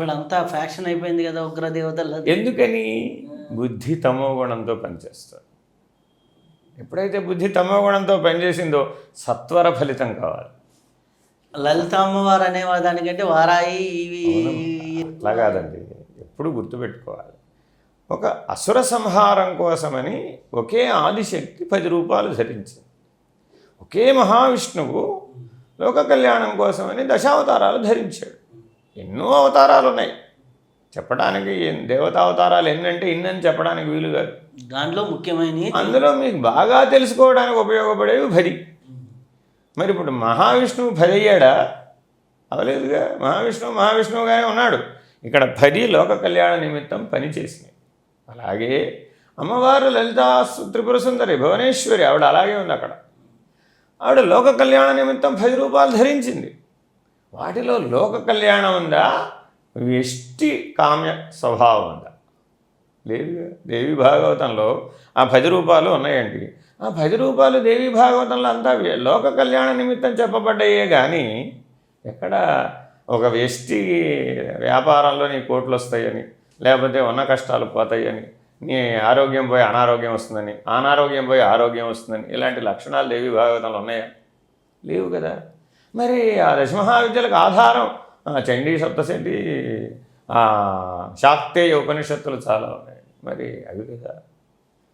ఇప్పుడంతా ఫ్యాక్షన్ అయిపోయింది కదా ఉగ్ర దేవతలు ఎందుకని? బుద్ధి తమో గుణంతో పనిచేస్తారు ఎప్పుడైతే బుద్ధి తమో గుణంతో పనిచేసిందో సత్వర ఫలితం కావాలి. లలిత అమ్మవారు అనే దానికంటే వారాయి ఇవి అట్లా కాదండి. ఎప్పుడు గుర్తుపెట్టుకోవాలి. ఒక అసుర సంహారం కోసమని ఒకే ఆదిశక్తి పది రూపాయలు ధరించింది. ఒకే మహావిష్ణువు లోక కళ్యాణం కోసమని దశావతారాలు ధరించాడు. ఎన్నో అవతారాలు ఉన్నాయి చెప్పడానికి దేవతావతారాలు ఎన్నంటే ఇన్నని చెప్పడానికి వీలు కాదు. దాంట్లో ముఖ్యమైన అందులో మీకు బాగా తెలుసుకోవడానికి ఉపయోగపడేవి పది మరి ఇప్పుడు మహావిష్ణువు పది అయ్యాడా? అవలేదుగా. మహావిష్ణువు మహావిష్ణువుగానే ఉన్నాడు. ఇక్కడ పది లోక కళ్యాణ నిమిత్తం పనిచేసినాయి అలాగే అమ్మవారు లలితా త్రిపుర సుందరి భువనేశ్వరి ఆవిడ అలాగే ఉంది అక్కడ. ఆవిడ లోక కళ్యాణ నిమిత్తం పది రూపాయలు ధరించింది. వాటిలో లోక కళ్యాణం ఉందా? వ్యష్టి కామ్య స్వభావం ఉందా? లేదు దేవి భాగవతంలో ఆ పది రూపాలు ఉన్నాయండి. ఆ పది రూపాలు దేవి భాగవతంలో అంతా లోక కళ్యాణ నిమిత్తం చెప్పబడ్డాయే కానీ ఎక్కడ ఒక వ్యష్టి వ్యాపారంలో నీ కోట్లు వస్తాయని లేకపోతే ఉన్న కష్టాలు పోతాయని నీ ఆరోగ్యం పోయి అనారోగ్యం వస్తుందని అనారోగ్యం పోయి ఆరోగ్యం వస్తుందని ఇలాంటి లక్షణాలు దేవి భాగవతంలో ఉన్నాయా? లేవు కదా. మరి ఆ దశమహావిద్యలకు ఆధారం చండీ సప్తశండి శాక్తేయ ఉపనిషత్తులు చాలా ఉన్నాయి. మరి అవి కదా.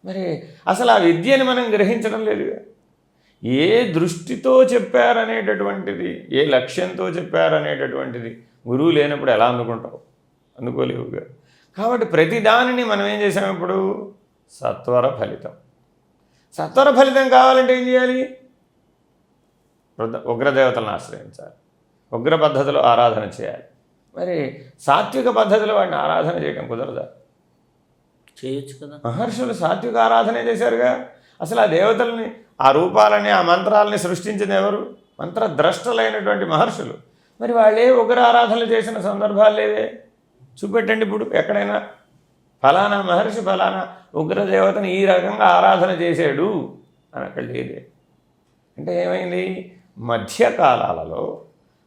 మరి అసలు ఆ విద్యని మనం గ్రహించడం లేదుగా ఏ దృష్టితో చెప్పారనేటటువంటిది ఏ లక్ష్యంతో చెప్పారనేటటువంటిది గురువు లేనప్పుడు ఎలా అందుకుంటావు? అందుకోలేవుగా కాబట్టి ప్రతి దానిని మనం ఏం చేసాం ఇప్పుడు? సత్వర ఫలితం. సత్వర ఫలితం కావాలంటే ఏం చేయాలి? ఉగ్రదేవతలను ఆశ్రయించాలి. ఉగ్ర పద్ధతిలో ఆరాధన చేయాలి. మరి సాత్విక పద్ధతిలో వాడిని ఆరాధన చేయడం కుదరదా? చేయొచ్చు కదా. మహర్షులు సాత్విక ఆరాధనే చేశారుగా. అసలు ఆ దేవతల్ని ఆ రూపాలని ఆ మంత్రాలని సృష్టించింది ఎవరు? మంత్రద్రష్టలైనటువంటి మహర్షులు. మరి వాళ్ళే ఉగ్ర ఆరాధనలు చేసిన సందర్భాలు లేవే. చూపెట్టండి ఇప్పుడు ఎక్కడైనా. ఫలానా మహర్షి ఫలానా ఉగ్రదేవతని ఈ రకంగా ఆరాధన చేశాడు అని అక్కడ లేదే. అంటే ఏమైంది? మధ్యకాలాలలో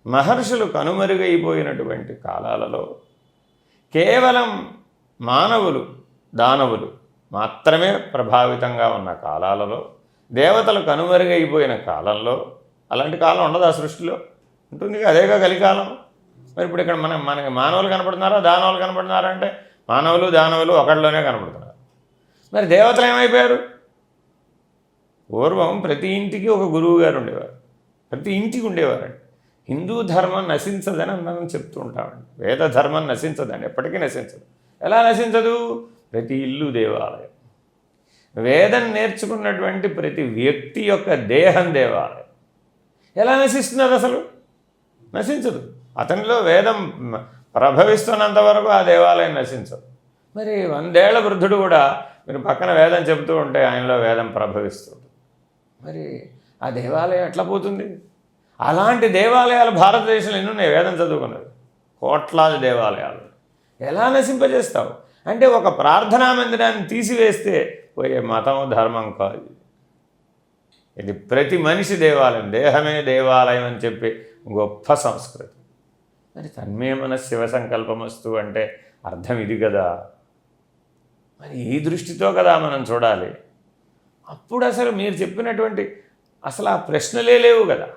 మహర్షులు కనుమరుగైపోయినటువంటి కాలాలలో కేవలం మానవులు దానవులు మాత్రమే ప్రభావితంగా ఉన్న కాలాలలో దేవతలు కనుమరుగైపోయిన కాలంలో అలాంటి కాలం ఉండదు ఆ సృష్టిలో? ఉంటుంది అదేగా కలికాలం. మరి ఇప్పుడు ఇక్కడ మన మనకి మానవులు కనపడుతున్నారా దానవులు కనపడుతున్నారా అంటే మానవులు దానవులు ఒకళ్ళలోనే కనపడుతున్నారు. మరి దేవతలు ఏమైపోయారు? పూర్వం ప్రతి ఇంటికి ఒక గురువు గారు ఉండేవారు. ప్రతి ఇంటికి ఉండేవారండి హిందూ ధర్మం నశించదని మనం చెప్తూ ఉంటామండి. వేద ధర్మం నశించదండి. ఎప్పటికీ నశించదు. ఎలా నశించదు? ప్రతి ఇల్లు దేవాలయం. వేదం నేర్చుకున్నటువంటి ప్రతి వ్యక్తి యొక్క దేహం దేవాలయం. ఎలా నశిస్తున్నది అసలు? నశించదు. అతనిలో వేదం ప్రభవిస్తున్నంత వరకు ఆ దేవాలయం నశించదు. మరి వందేళ్ళ వృద్ధుడు కూడా మీరు పక్కన వేదం చెబుతూ ఉంటే ఆయనలో వేదం ప్రభవిస్తుంది మరి ఆ దేవాలయం ఎట్లా పోతుంది? అలాంటి దేవాలయాలు భారతదేశంలో ఎన్ని ఉన్నాయి వేదం చదువుకున్నది కోట్లాది దేవాలయాలు. ఎలా నశింపజేస్తావు? అంటే ఒక ప్రార్థనా మందిరాన్ని తీసివేస్తే పోయే మతం ధర్మం కాదు. ఇది. ఇది ప్రతి మనిషి దేవాలయం. దేహమే దేవాలయం అని చెప్పి గొప్ప సంస్కృతి. మరి తన్మే మన శివ సంకల్పమస్తు అంటే అర్థం ఇది కదా? మరి ఈ దృష్టితో కదా మనం చూడాలి. అప్పుడు అసలు మీరు చెప్పినటువంటి అసలు ఆ ప్రశ్నలే లేవు కదా.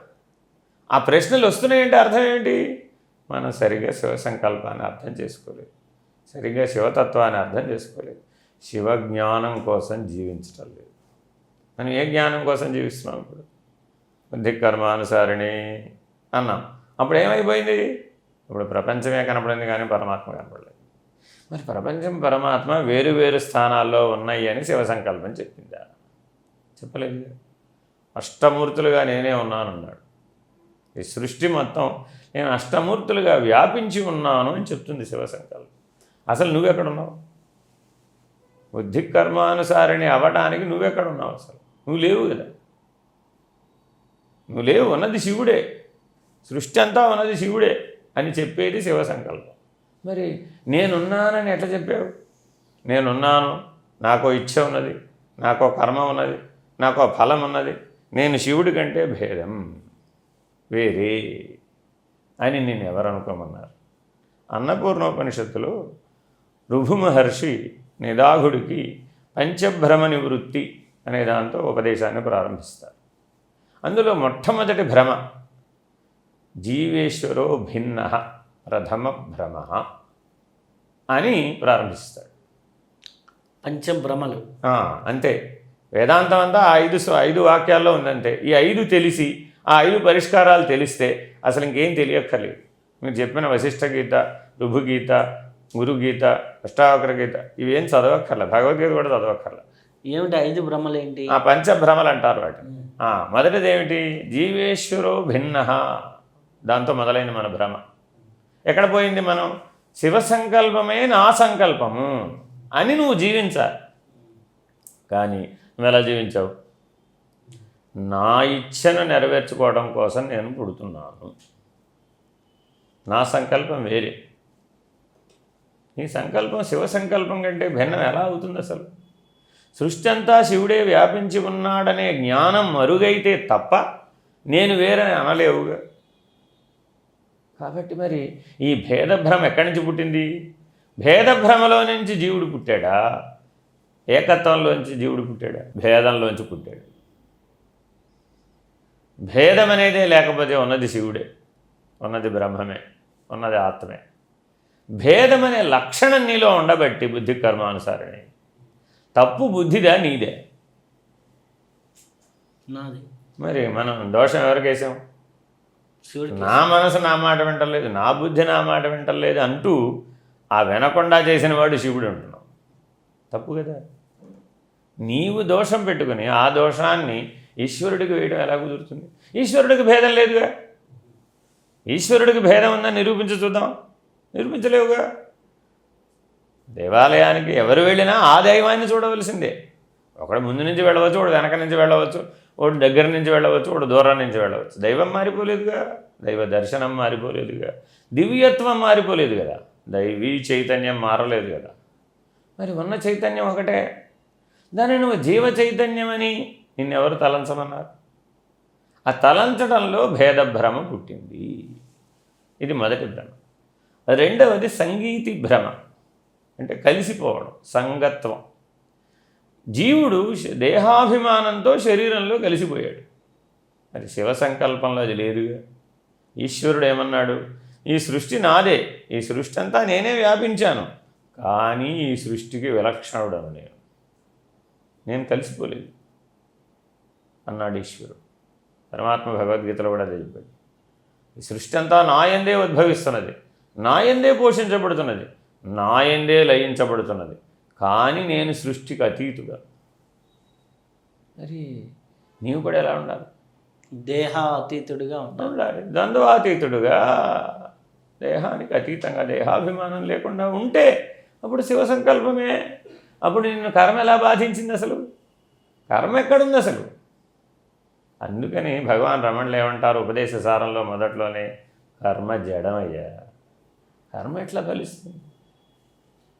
ఆ ప్రశ్నలు వస్తున్నాయంటే అర్థం ఏంటి? మనం సరిగ్గా శివ సంకల్పాన్ని అర్థం చేసుకోలేదు. సరిగ్గా శివతత్వాన్ని అర్థం చేసుకోలేదు. శివ జ్ఞానం కోసం జీవించటం లేదు. మనం ఏ జ్ఞానం కోసం జీవిస్తున్నాం ఇప్పుడు? బుద్ధి కర్మానుసారిణి అన్నాం. అప్పుడు ఏమైపోయింది? ఇప్పుడు ప్రపంచమే కనపడింది కానీ పరమాత్మ కనపడలేదు. మరి ప్రపంచం పరమాత్మ వేరు వేరు స్థానాల్లో ఉన్నాయి అని శివ సంకల్పం చెప్పిందా. చెప్పలేదు అష్టమూర్తులుగా నేనే ఉన్నానన్నాడు. ఈ సృష్టి మొత్తం నేను అష్టమూర్తులుగా వ్యాపించి ఉన్నాను అని చెప్తుంది శివసంకల్పం అసలు నువ్వెక్కడున్నావు? బుద్ధి కర్మానుసారిణి అవ్వడానికి నువ్వెక్కడున్నావు అసలు? నువ్వు లేవు కదా. నువ్వు లేవు ఉన్నది శివుడే. సృష్టి అంతా ఉన్నది శివుడే అని చెప్పేది శివ సంకల్పం మరి నేనున్నానని ఎట్లా చెప్పావు? నేనున్నాను నాకో ఇచ్చ ఉన్నది నాకో కర్మ ఉన్నది నాకో ఫలం ఉన్నది నేను శివుడి కంటే భేదం. వేరే అని నేను ఎవరు అనుకోమన్నారు. అన్నపూర్ణోపనిషత్తులో రుభు మహర్షి నిదాఘుడికి పంచభ్రమ నివృత్తి అనే దాంతో ఉపదేశాన్ని ప్రారంభిస్తారు. అందులో మొట్టమొదటి భ్రమ జీవేశ్వరో భిన్న ప్రథమ భ్రమ అని ప్రారంభిస్తాడు. పంచభ్రమలు. అంతే. వేదాంతం అంతా ఆ ఐదు ఐదు వాక్యాల్లో ఉందంటే ఈ ఐదు తెలిసి ఆ ఐదు పరిష్కారాలు తెలిస్తే అసలు ఇంకేం తెలియక్కర్లేదు. మీరు చెప్పిన వశిష్ఠ గీత రుభు గీత గురు గీత అష్టావక్ర గీత ఇవేం చదవక్కర్ల. భగవద్గీత కూడా చదవక్కర్ల. ఏమిటి ఐదు భ్రమలు ఏంటి ఆ పంచభ్రమలు అంటారు వాటిని. ఆ, మొదటిది ఏమిటి జీవేశ్వరో భిన్న. దాంతో మొదలైంది మన భ్రమ. ఎక్కడ పోయింది మనం? శివ సంకల్పమే నా సంకల్పము అని నువ్వు జీవించాలి. కానీ నువ్వు ఎలా జీవించావు? నా ఇచ్ఛను నెరవేర్చుకోవడం కోసం నేను పుడుతున్నాను. నా సంకల్పం వేరే. నీ సంకల్పం శివ సంకల్పం కంటే భిన్నం ఎలా అవుతుంది అసలు? సృష్టి అంతా శివుడే వ్యాపించి ఉన్నాడనే జ్ఞానం మరుగైతే తప్ప నేను వేరని అనలేవుగా. కాబట్టి మరి ఈ భేదభ్రమ ఎక్కడి నుంచి పుట్టింది? భేదభ్రమలో నుంచి జీవుడు పుట్టాడా? ఏకత్వంలోంచి జీవుడు పుట్టాడా భేదంలోంచి పుట్టాడు. భేదం అనేదే లేకపోతే ఉన్నది శివుడే ఉన్నది బ్రహ్మమే ఉన్నది ఆత్మే. భేదం అనే లక్షణం నీలో ఉండబట్టి బుద్ధి కర్మానుసారణి తప్పు బుద్ధిదా నీదే. నాది. మరి మనం దోషం ఎవరికేసాం నా మనసు నా మాట వింటలేదు నా బుద్ధి నా మాట వింటలేదు అంటూ ఆ వినకుండా చేసిన వాడు శివుడు అంటున్నాం. తప్పు కదా? నీవు దోషం పెట్టుకుని ఆ దోషాన్ని ఈశ్వరుడికి వేయడం ఎలా కుదురుతుంది? ఈశ్వరుడికి భేదం లేదుగా. ఈశ్వరుడికి భేదం ఉందని నిరూపించి చూద్దాం. నిరూపించలేవుగా. దేవాలయానికి ఎవరు వెళ్ళినా ఆ దైవాన్ని చూడవలసిందే. ఒకడు ముందు నుంచి వెళ్ళవచ్చు ఒకడు వెనక నుంచి వెళ్ళవచ్చు ఒకడు దగ్గర నుంచి వెళ్ళవచ్చు ఒకడు దూరం నుంచి వెళ్ళవచ్చు. దైవం మారిపోలేదుగా. దైవ దర్శనం మారిపోలేదుగా. దివ్యత్వం మారిపోలేదు కదా. దైవీ చైతన్యం మారలేదు కదా. మరి ఉన్న చైతన్యం ఒకటే. దాన్ని నువ్వు జీవ చైతన్యమని నిన్నెవరు తలంచమన్నారు? ఆ తలంచడంలో భేదభ్రమ పుట్టింది. ఇది మొదటి భ్రమ. రెండవది సంగీతి భ్రమ. అంటే కలిసిపోవడం సంగత్వం. జీవుడు దేహాభిమానంతో శరీరంలో కలిసిపోయాడు. మరి శివ సంకల్పంలో అది లేదుగా ఈశ్వరుడు ఏమన్నాడు? ఈ సృష్టి నాదే. ఈ సృష్టి అంతా నేనే వ్యాపించాను. కానీ ఈ సృష్టికి విలక్షణుడను నేను నేను కలిసిపోలేదు. అన్నాడు ఈశ్వరుడు. పరమాత్మ భగవద్గీతలో కూడా చెప్పాడు. ఈ సృష్టి అంతా నాయందే ఉద్భవిస్తున్నది నాయందే పోషించబడుతున్నది నాయందే లయించబడుతున్నది. కానీ నేను సృష్టికి అతీతుగా మరి నీవు కూడా ఎలా ఉండాలి? దేహ అతీతుడిగా ఉండాలి. ద్వంద్వాతీతుడుగా. దేహానికి అతీతంగా దేహాభిమానం లేకుండా ఉంటే అప్పుడు శివ సంకల్పమే అప్పుడు నిన్ను కర్మ ఎలా బాధించింది అసలు? కర్మ ఎక్కడుంది అసలు? అందుకని భగవాన్ రమణులు ఏమంటారు ఉపదేశ సారంలో మొదట్లోనే కర్మ జడమయ్యా. కర్మ ఎట్లా కలుస్తుంది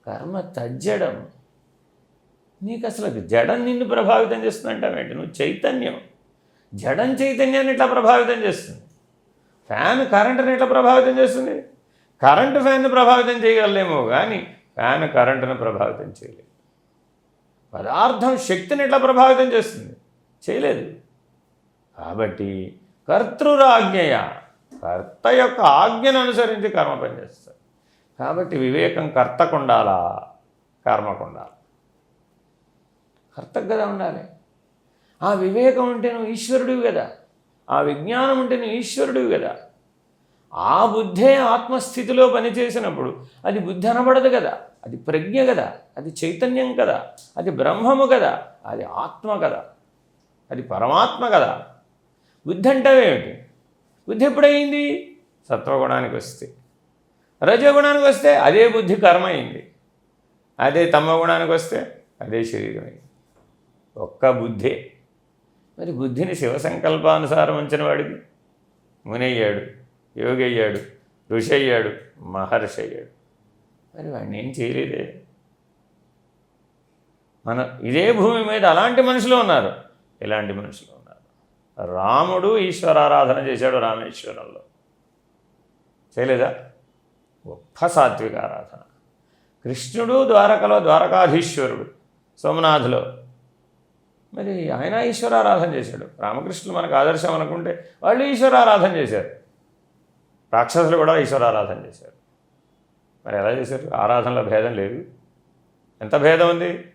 కర్మ తజ్జడం. నీకు అసలు జడం నిన్ను ప్రభావితం చేస్తుందంటావేంటి నువ్వు చైతన్యం. జడం చైతన్యాన్ని ఎట్లా ప్రభావితం చేస్తుంది? ఫ్యాన్ కరెంటుని ఎట్లా ప్రభావితం చేస్తుంది? కరెంటు ఫ్యాన్ని ప్రభావితం చేయగలలేమో కానీ ఫ్యాన్ కరెంటును ప్రభావితం చేయలేదు. పదార్థం శక్తిని ఎట్లా ప్రభావితం చేస్తుంది. చేయలేదు. కాబట్టి కర్తృరాజ్ఞయ కర్త యొక్క ఆజ్ఞను అనుసరించి కర్మ పనిచేస్తారు. కాబట్టి వివేకం కర్తకుండాలా కర్మకుండాలా? కర్తకు కదా ఉండాలి. ఆ వివేకం ఉంటే నువ్వు ఈశ్వరుడివి కదా. ఆ విజ్ఞానం ఉంటే నువ్వు ఈశ్వరుడివి కదా. ఆ బుద్ధే ఆత్మస్థితిలో పనిచేసినప్పుడు అది బుద్ధి అనబడదు కదా. అది ప్రజ్ఞ కదా. అది చైతన్యం కదా. అది బ్రహ్మము కదా. అది ఆత్మ కదా. అది పరమాత్మ కదా. బుద్ధి అంటావేమిటి బుద్ధి ఎప్పుడైంది సత్వగుణానికి వస్తే. రజగుణానికి వస్తే అదే బుద్ధి కర్మ అయింది అదే తమగుణానికి వస్తే అదే శరీరం అయింది ఒక్క బుద్ధే. మరి బుద్ధిని శివ సంకల్పానుసారం ఉంచిన వాడికి మునయ్యాడు. యోగి అయ్యాడు ఋషి అయ్యాడు మహర్షి అయ్యాడు మరి వాడిని ఏం చేయలేదే? మన ఇదే భూమి మీద అలాంటి మనుషులు ఉన్నారు. ఇలాంటి మనుషులు ఉన్నారు. రాముడు ఈశ్వరారాధన చేశాడు రామేశ్వరంలో. చేయలేదా? గొప్ప సాత్విక ఆరాధన. కృష్ణుడు ద్వారకలో ద్వారకాధీశ్వరుడు సోమనాథులో. మరి ఆయన ఈశ్వరారాధన చేశాడు. రామకృష్ణులు మనకు ఆదర్శం అనుకుంటే వాళ్ళు ఈశ్వరారాధన చేశారు. రాక్షసులు కూడా ఈశ్వరారాధన చేశారు. మరి ఎలా చేశారు? ఆరాధనలో భేదం లేదు. ఎంత భేదం ఉంది?